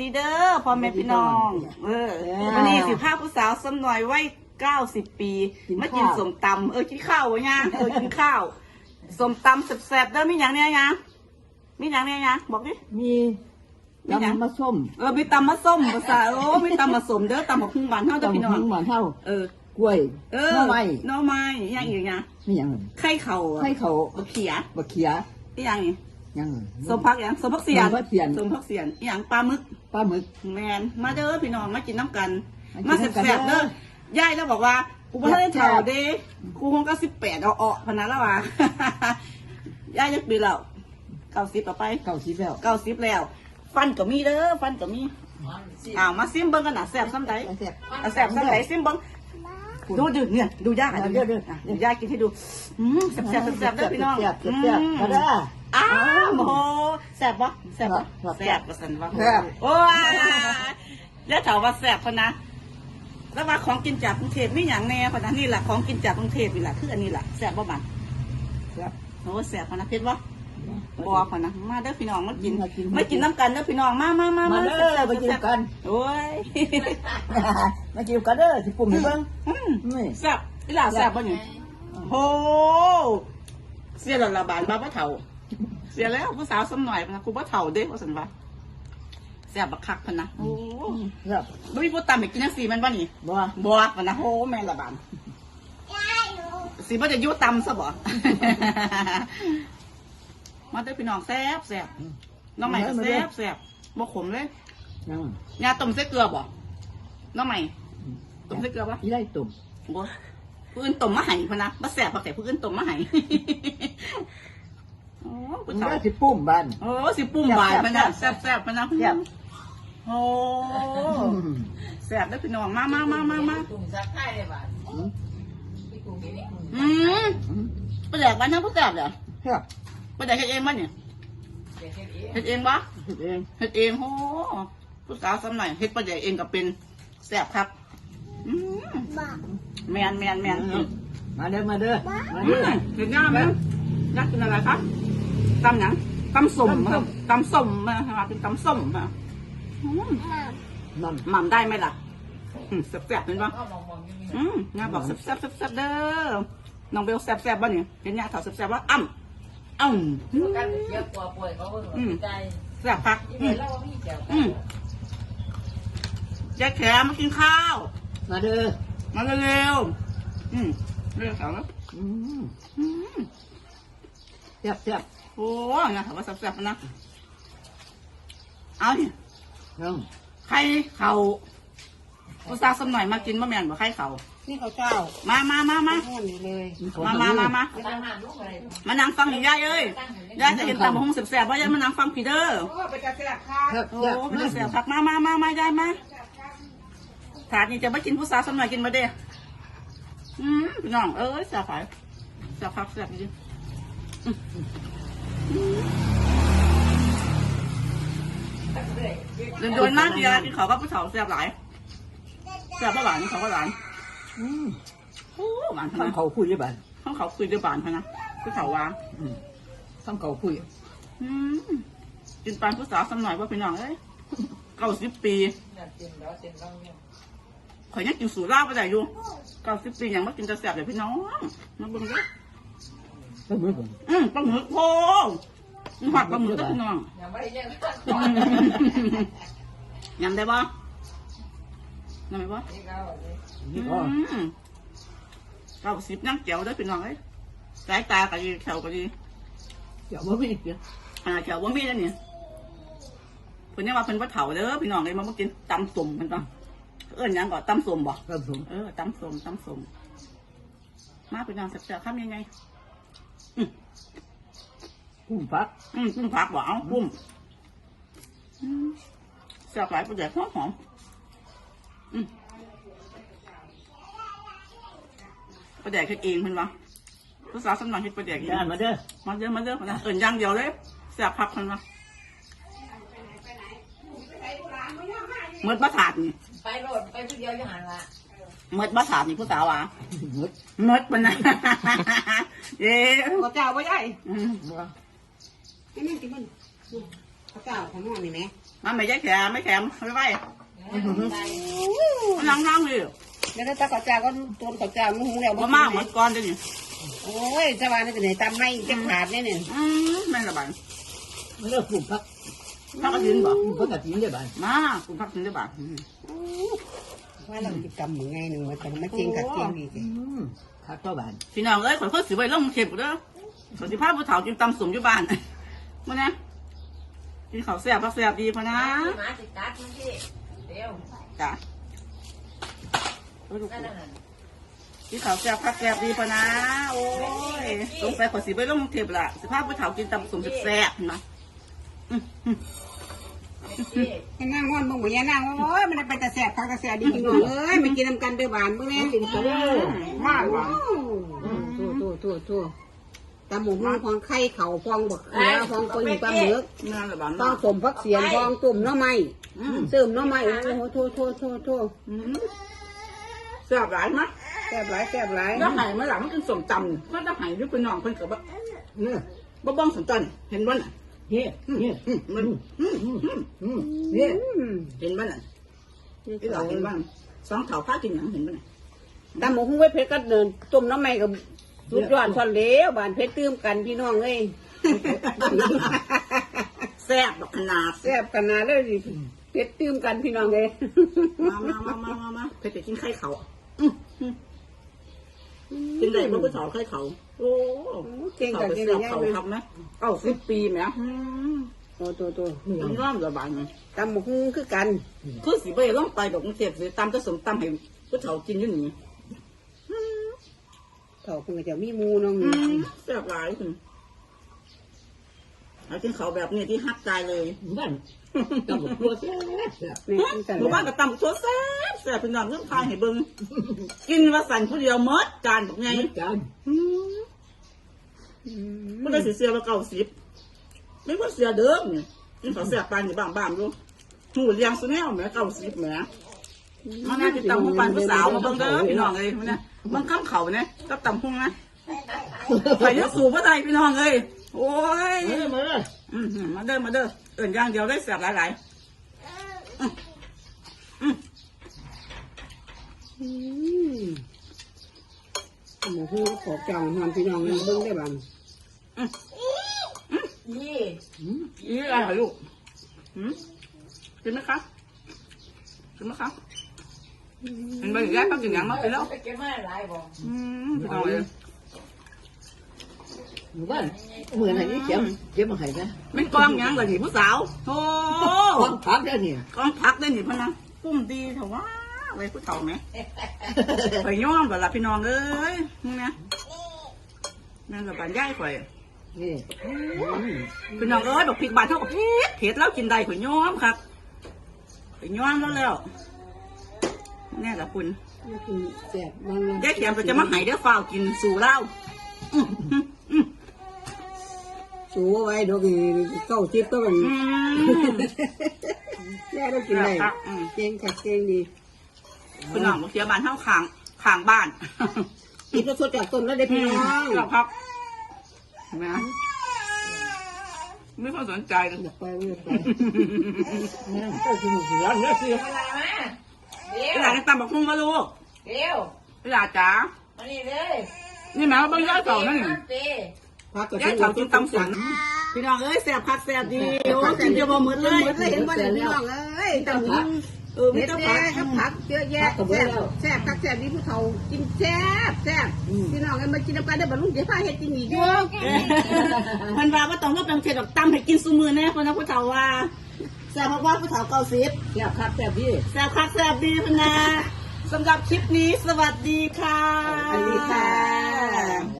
ดีเด้อพ่อแม่พี่น้อง เออวันนี้สิพาผู้สาวสำหน่อยไว้เก้าสิบปีมากินสมตำเออกินข้าววะเนี่ยเออกินข้าวสมตำแซ่บๆเด้อมีอย่างเนี้ยยังมีอย่างเนี้ยยังบอกดิมีมีหยังตำมะส้มเออมีตำมะส้มภาษาโอ้มีตำมะสมเด้อตำมะพุ่งหวานเท่าเด้อพี่น้องหวานเท่าเออกล้วยเออหน้อไม้หน้อไม้อย่างอีกย่างไม่ยังไข่เข่าอะให้เข่าบะเขียบะเขียอีอย่างนี้ ยังเลยสมพักอย่างสมพักเสียนสมพักเสียนสมพักเสียนอีอย่างปลาหมึกปลาหมึกแมนมาเด้อพี่น้องมากินน้ำกัน มามากินน้ำกันแซ่บๆเด้เด้ออยายแล้วบอกว่ากูไม่ได้แซ่เท่าบๆเด้กูคงก็สิบแปดเอาออกพนันแล้วว่ะยายจะปีแล้วเก้าสิบต่อไปเก่าสีแล้วเก้าสิบแล้ว ฟันก็มีเด้อฟันก็มีอ้าวมาซิมเบิ้งกันนะแซ่บซ้ำใดแซ่บอะแซ่บซ้ำใดซิมเบิ้งดูดูเนี่ยดูยากอะเอาดูเด้ยาอกเด้ออะเดี๋ยวยายกินให้ดูอืมแซ่บแซ่บแซ่บๆเด้อพี่น้องแซ่บแซ่บแซ่บอืมมาเด้อ อ้าวโหแซ่บปะแซ่บปะแซ่บแซ่บกระสันวะแซ่บโอ้ยแล้วถามว่าแซ่บพะนะแล้วว่าของกินจากกรุงเทพมีอย่างแน่พะนะนี่แหละของกินจากกรุงเทพนี่แหละคืออันนี้แหละแซ่บบ่มันแซ่บโอ้แซ่บพะนะเพชรวะบอพะนะมาเด้อพี่น้องมากินมากินมากินน้ำกันเด้อพี่น้องมามามามามาเด้อแซ่บๆมากินแซ่บๆกันโอ้ยมากินกันเด้อสิปุ่มให้เบิ่งอืมนี่แซ่บอีหล่าแซ่บป่ะนี่โอ้เสียแล้วละบานบ้าพ่เฒ่า เสียแล้วผู้สาวสมหน่อยพะนะกูพ่เฒ่าเด้ว่าสันว่าแซ่บบักคักพะนะโอ้แซ่บบ่มีผู้ตำให้กินจังซี่แมันบ่นี่บ่บ่พะนะโอ้แม่นละบานสิบ่จะอยู่ตำซะบ่ มาเด้อพี่น้องแซ่บแซ่บน้องใหม่ก็แซ่บแซ่บบ่ขมเลยยังยาต้มใส่เกลือบ่น้องใหม่ต้มใส่เกลือบ่อีไล่ตุ่มบ่ผู้อื่นต้มมาให้พะนะบ่แซ่บพอแต่ผู้อื่นต้มมาให้ โอ้ผู้มันเฒ่าก็สิปุ่มบ้านโอ้สิปุ่มบานพะนะแซ่บแซ่บพะนะแซ่บโอ้แซ่บเด้อพี่น้องมามามามามากลุ่มซักไข่เลยบ้านอืมที่กลุ่มนี้นี่กลุ่มอืมอืมปลาแดกบ้านทั้งผู้แซ่บเหรอแซ่บปลาแดกเฮ็ดเองบ้านเนี่ยเด็กเองเฮ็ดเองปะเฮ็ดเองเฮ็ดเองโอ้ผู้สาวสมัยเฮ็ดปลาแดกเองก็เป็นแซ่บครับอืมแมนแมนแมนอืมมาเด้อมาเด้อมาอืเด้อมเห็นย่าไหมอยากกินอะไรครับ ตำหยังตำส้มครับตำส้มมาค่ะเป็นตำส้มมาอืมนั่นหม่ำได้ไหมล่ะอืมแซ่บๆเห็นปะก็มองมองยังมีอืมย่าบอกแซ่บแซ่บแซ่บแซ่บเด้อน้องเบลแซ่บแซ่บบ้านเนี่ยเห็นย่าถอดแซ่บแซ่บว่าอ้ำอ้ำกันเยอะกว่าป่วยเขาเพิ่งใจแซ่บพักที่อืเห็มนแล้วว่ามีแก้วอืมยายแขมมากินข้าว มาเด้อมาเร็วๆอืมเร็วสาวแล้วอืมอืมแซ่บแซ่บโอ้ยนะถามว่าแซ่บๆนะเอาเนี่ยยังไข่เข่าอุตส่าห์สมหน่อยมากินมะแมนบ่ไข่เข่านี่เขาเจ้ามามามามาห้อนนี่เลยมามามามาตั้งหานลูกอะไรมานั่งฟังอยู่ยายเอ้ยยายจะเห็นตาบะฮงแซ่บๆว่ายายมานั่งฟังพี่เด้อโอ้ไปจะแซ่บค่ะแซ่บโอ้แซ่บเป็นเสียผักมามามามายายมาถาดนี่จะไม่กินผู้สาวสมัยกินมาเด้อืมพี่น้องเอ้ยเสียผักเสียผักเสียจริง เดินโดนมากเดียวกินเขาก็ผู้สาวเสียบหลายเสียบหวานเขาก็หวานอืมโอ้หวานขทำนาดเขาคุยได้บ้านข้างเขาคุยด้วยบานเขานะผู้สาววางอืมทำเขาคุยอืมกินปานผู้สาวสมัยว่าพี่น้องเอ้ยเก้าสิบปีอยากกินแล้วเต็มแล้วเนี่ยข่อยยังกินสูตรลาบไปได้อยู่เก้าสิบปียังมากินจะแสบเลยพี่น้องมาเบิ่งเด้อ ก็มือผมอืมปลาหมึกโอ้ยผัดปลาหมึกเด้อพี่น้องยังไม่ได้ยังอืมยำได้ปะยำได้ปะนี่ก็เลยนี่ก็อืมเก้าสิบนั่งแก้วเด้อพี่น้องเอ้ยสายตาก็ดีแถวก็ดีเดี๋ยวมาวิ่งเดี๋ยวขนาดแถวว่ามีแล้วเนี่ยเพิ่นยังว่าเพิ่นว่าเถาเด้อพี่น้องเลยมาบ่กินตำส้มมันปะเอิ้นหยังก่อนตำส้มบ่กระสุนเออตำส้มตำส้มมาพี่น้องแซ่บๆทำยังไง กุ้งฟักอืมกุ้งผักหวานกุ้งอืมแซ่บหลายประเดี๋ยวหอมหอมอืมประเดี๋ยวคิดเองเพิ่นวะภาษาสำนักคิดประเดี๋ยวเองย่านมาเด้อมาเด้อมาเด้อมาเด้อเอิ้นอย่างเดียวเลยแซ่บผักเพิ่นวะเมื่อมาถาดนี่ไปโหลดไปผู้เดียวยังหันละเมื่อมาถาดนี่ผู้สาววะหมดเมื่อมันนะเย้เขาเจ้าว่าใหญ่อืมมานี่นี่ที่มันเขาเจ้าของห้อนนี่ไหมอมาไม่ใช่แขมไม่แขมไม่ไหวมันนั่งนั่งเลยแล้วถ้าข้าวเจ้าก็ต้นข้าวเจ้ามันหุงแล้วบ่มากเหมือนก่อนเดี๋ยวนี้โอ้ยสวรรค์นี่ก็ไหนตามไม่จะขาดเนี่ยเนี่ยอืมแม่นละบานไม่ได้กลุ่มพักพักกระถินบ่กลุ่มพักกะทินได้บ้างมาคุณพักถินได้บ่อืมว่าเราจะกำมือไงหนึ่งมันแต่ไม่จริงกับจริงดีสิอืมพักเท่าบ้านพี่น้องเอ้ยขอเพิ่นสิไว้ลงเข็บเด้อขอสิพาผู้เฒ่ากินตำสมอยู่บ้าน มื้อนะกินข้าวแซ่บพักแซ่บดีพะนะหมาติดกัดมันที่เดี๋ยวจ้ะนั่นน่ะกินข้าวแซ่บพักแซ่บดีพะนะ โอ้ยสงสัยขอสิไว้ลงเข็บล่ะสิพาผู้เฒ่ากินตำสมแซ่บๆนะอืมอืมที่ให้นั่งว่อนมึงบอกอย่านั่งโอ้ยมันเป็นตาแสบพักตาแสบดีจริงเอ้ยไม่กินน้ำกันเด้อบานมึงแน่กินกันเด้อมากหวานทั่วทั่วทั่วทั่ว ตาหมูห้องฟองไข่เข่าฟองบักเขือฟองปนปลาหมึกแม่นละบานฟองสมพักเสียนฟองตุ่มน้อไม้อืมเสริมน้อไม้โอ้โหทั่วทั่วทั่วทั่วอืมแซ่บหลายมั้ยแสบหลายแสบหลายแล้วไห้มาหลังมันกินสมตำก็จะไห้ด้วยเป็นน้องเพิ่นก็บ่เนี่ยบ่บ้องสมตันเห็นบ่น่ะเนี่ยเนี่ยอืมมันอืมอืมอืมอืมเนี่ยอืมเห็นบ่น่ะที่เราเห็นบ้างสองเถาพากินหยังเห็นบ่น่ะตาหมูห้องไว้เพชรก็เดินตุ่มน้อไม้กับ สุดยอดซ่อนเหลวบานเพชรตื้มกันพี่น้องเอ้ยแซ่บบักขนาดแซ่บขนาดเลยดิเพชรตื้มกันพี่น้องเอ้ยมามามามามามาเพิ่นไปกินไข่เขาอืมอืมกินได้บ่ผู้สาวไข่เขาโอ้เก่งเขากับไปเก่งเสียกับเขาเลยทำไหมเอ้าสิบปีแหมอืมตัวตัวตัวมันร้อนระบายมันตำหมูหุ้งคือกันคือสิไปลงไปดอกกรุงเทพสิตำจะสมตำให้ผู้เฒ่ากินอยู่นี่ เถ่าคงจะมีหมูน้องอืมแซ่บหลายคุณเอากินเขาวแบบนี้ที่ฮักใจเลยบ้านตำรวจตัวแซ่บนี่คือกันหมู่บ้านก็ตำตัวแซ่บแซ่บเป็นน้องเรื่องทายให้เบิ่งกินว่าสั่นผู้เดียวหมดจานแบบไงเหมือนกันมันได้สิเสียว่าเก้าสิบไม่ว่าเสียเดิมเนี่ยกินเขาวแซ่บปานอยู่บ้างบ้างๆดูหูเลี้ยงสุแนวแหมเก้าสิบแหมมันน่าจะตำหูปานผู้สาวมาเบิ่งเด้อพี่น้องเอ้ยมันเนี่ย เบิ่งข้ามเขาเนี่ยก็ตำหุ่งนะไปเยอะสูบว่าไรพี่น้องเอ้ยโอ้ยมาเลยมาเลยอืมๆมาเด้อมาเด้อเอิ่นอย่างเดียวได้แซ่บหลายๆหมูหุ้งขอบจังทำพี่น้องเบิ่งได้บ้างยี่นี่อะไรเหรอลูกหืมกินไหมคะกินไหมคะ เห็นใบแรกก็กินอย่างมาไปแล้วไปเก็บมาหลายบ่อืมพี่น้องเอ้ยหมู่บ้านเหมือนอะไรนี่เจ็บเจ็บมาให้นะเป็นกองหยังเลยนี่ผู้สาวโธ่ความพักได้เนี่ยกองพักได้นี่พะนะกุ้มดีเถอะว่าอะไรผู้เฒ่าไหมไปย้อมแบบละพี่น้องเอ้ยมึงเนี่ยนั่นกับบ้านย่ายข่อยนี่พี่น้องเอ้ยบอกพริกบานเท่ากับเผ็ดเผ็ดแล้วกินได้ข่อยย้อมครับข่อยย้อมแล้วแล้ว แน่ละคุณกินแซ่บบ้างยายแขมก็จะมาใหายเด้อฝ้าวกินสู่เหล้าอื้อหืออือสูไว้ดอกเก้าสิบก็มันอืมแย่ได้กินได้ครับอืมเก่งค่ะเก่งดีพี่น้องบอกเสียบ้านเท่าขางขางบ้านกินสดๆจากต้นแล้วได้พี่น้องครับครับเห็นไหมไม่ค่อยสนใจเลย อยากไปเรื่อยไปนั่นก็คือหมู่ร้านเนี่ยสิ อะไรมา เดี๋ยเววลาจะตำบักหุ่งมาลูกเดี๋ยวเวลาจ๋ามานี่เลยนี่แม่ว่าบางย่าเก่านั่นนี่เป้พักกับย่าเก่ากินตำสันพี่น้องเอ้ยแซ่บคักแซ่บดีโอ้กินเยอะบ่หมดเลยหมดเลยเห็นบ่ได้พี่น้องเอ้ยตำหูเออไม่เม็ดต้องแดผักงกับผักเยอะแยะแซ่บแซ่บคักแซ่บดีผู้เฒ่ากินแซ่บแซ่บพี่น้องกันมากินน้ำกันได้บรรลุเดี๋ยวพาเฮ็ดกินอีกอยู่เพันว่าว่าต้องว่าต้องเทดอกตำให้กินซุมือแน่คนนะผู้เฒ่าว่า แซ่บเพราะว่าผู้เฒ่าเก่าสิบแซ่บครับแซ่บพี่แซ่บคักแซ่บดีพะนาสำหรับคลิปนี้สวัสดีค่ะ สวัสดีค่ะ